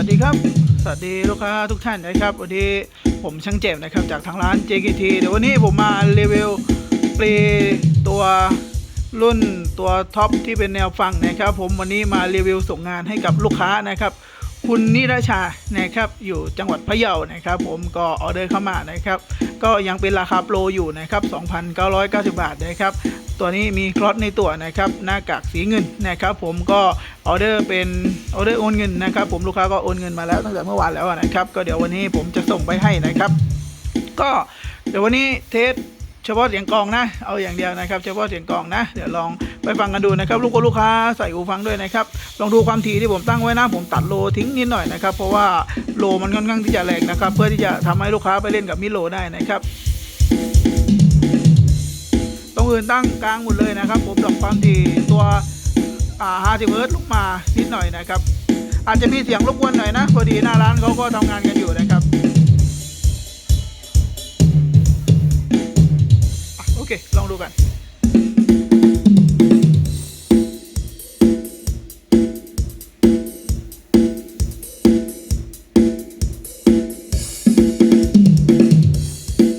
วัสดีครับ สวัสดีลูกค้าทุกท่านนะครับ วันนี้ผมช่างเจ็บนะครับจากทางร้าน JKT เดี๋ยววันนี้ผมมารีวิวปลีตัวรุ่นตัวท็อปที่เป็นแนวฟังนะครับ ผมวันนี้มารีวิวส่งงานให้กับลูกค้านะครับ คุณนิราชานะครับอยู่จังหวัดพะเยานะครับ ผมก็ออเดอร์เข้ามานะครับ ก็ยังเป็นราคาโปรอยู่นะครับ 2,990 บาทนะครับ ตัวนี้มีคลอสในตัวนะครับหน้ากากสีเงินนะครับ ผมก็ออเดอร์เป็นออเดอร์โอนเงินนะครับ ผมลูกค้าก็โอนเงินมาแล้วตั้งแต่เมื่อวานแล้วนะครับ ก็เดี๋ยววันนี้ผมจะส่งไปให้นะครับ ก็เดี๋ยววันนี้เทสเฉพาะเสียงกองนะ เอาอย่างเดียวนะครับ เฉพาะเสียงกองนะ เดี๋ยวลอง ไปฟังกันดูนะครับลูกค้าลูกค้าใส่หูฟังด้วยนะครับลองดูความถี่ที่ผมตั้งไว้นะผมตัดโลทิ้งนิดหน่อยนะครับเพราะว่าโลมันค่อนข้างที่จะแรงนะครับเพื่อที่จะทำให้ลูกค้าไปเล่นกับมิโลได้นะครับตรงอื่นตั้งกลางหมดเลยนะครับ ผมปรับความถี่ตัวอ่า50เฮิร์ตลงมานิดหน่อยนะครับ อาจจะมีเสียงรบกวนหน่อยนะพอดีหน้าร้านเขาก็ทำงานกันอยู่นะครับโอเค ลองดูกัน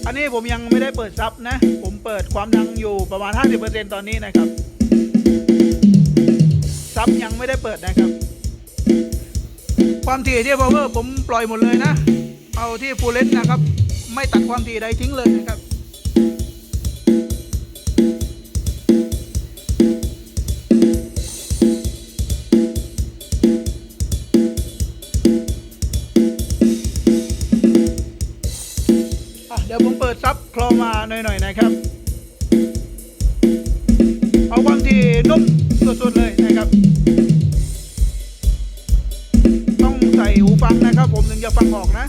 อันนี้ผมยังไม่ได้เปิดซับนะ ผมเปิดความดังอยู่ประมาณ 50%ตอนนี้นะครับ ซับยังไม่ได้เปิดนะครับ ความถี่ที่พาวเวอร์ผมปล่อยหมดเลยนะ เอาที่ฟูลเลนนะครับ ไม่ตัดความถี่ใดทิ้งเลยนะครับับคลอมาหน่อยๆนะครับ เอาความที่นุ่มสุดๆเลยนะครับ ต้องใส่หูฟังนะครับ ผมถึงจะฟังออกนะ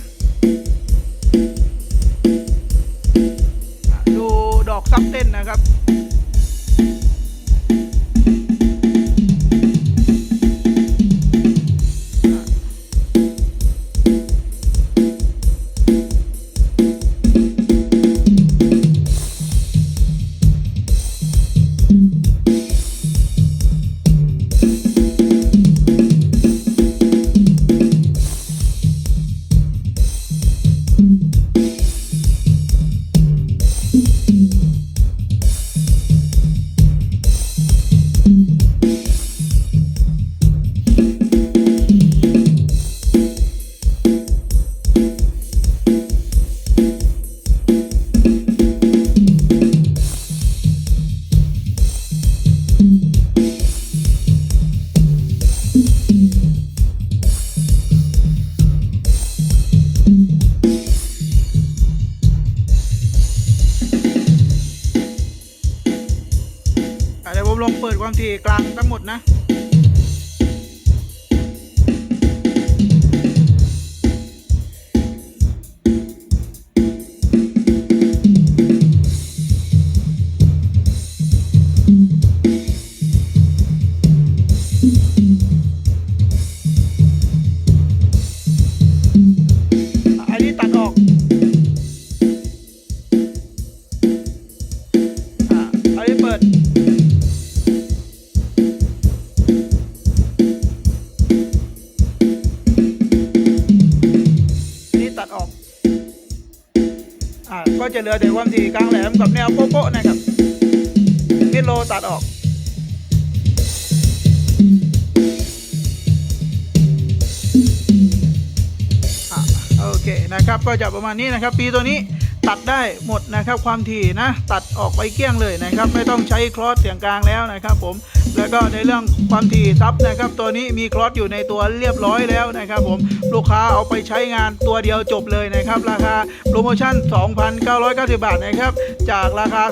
สี่กลางทั้งหมดนะ ก็จะเหลือแต่ความถี่กลางแหลมกับแนวโป๊ะๆนะครับมิดโลตัดออกอโอเคนะครับก็จะประมาณนี้นะครับ ปีตัวนี้ตัดได้หมดนะครับความถี่นะ ตัดออกไปเกลี้ยงเลยนะครับ ไม่ต้องใช้คลอสเสียงกลางแล้วนะครับผม แล้วก็ในเรื่องความถี่ซับนะครับ ตัวนี้มีคลอสอยู่ในตัวเรียบร้อยแล้วนะครับผมลูกค้าเอาไปใช้งานตัวเดียวจบเลยนะครับ ราคาโปรโมชั่น 2,990 บาทนะครับจากราคา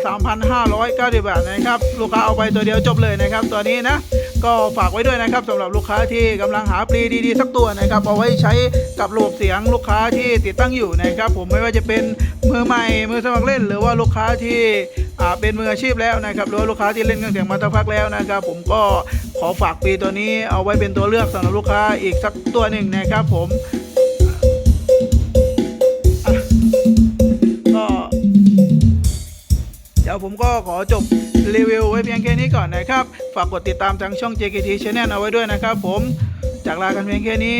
3,590 บาทนะครับลูกค้าเอาไปตัวเดียวจบเลยนะครับ ตัวนี้นะก็ฝากไว้ด้วยนะครับสำหรับลูกค้าที่กำลังหาปลีดีๆ สักตัวนะครับเอาไว้ใช้กับระบบเสียงลูกค้าที่ติดตั้งอยู่นะครับ ผมไม่ว่าจะเป็นมือใหม่มือสมัครเล่น หรือว่าลูกค้าที่ เป็นมืออาชีพแล้วนะครับหรือว่าลูกค้าที่เล่นเครื่องเสียงมาสักพักแล้วนะครับ ผมก็ขอฝากปีตัวนี้เอาไว้เป็นตัวเลือกสำหรับลูกค้าอีกสักตัวหนึ่งนะครับ ผมก็เดี๋ยวผมก็ขอจบรีวิวไว้เพียงแค่นี้ก่อนนะครับ ฝากกดติดตามทางช่อง JKT Channel เอาไว้ด้วยนะครับ ผมจากลากันเพียงแค่นี้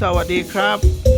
สวัสดีครับ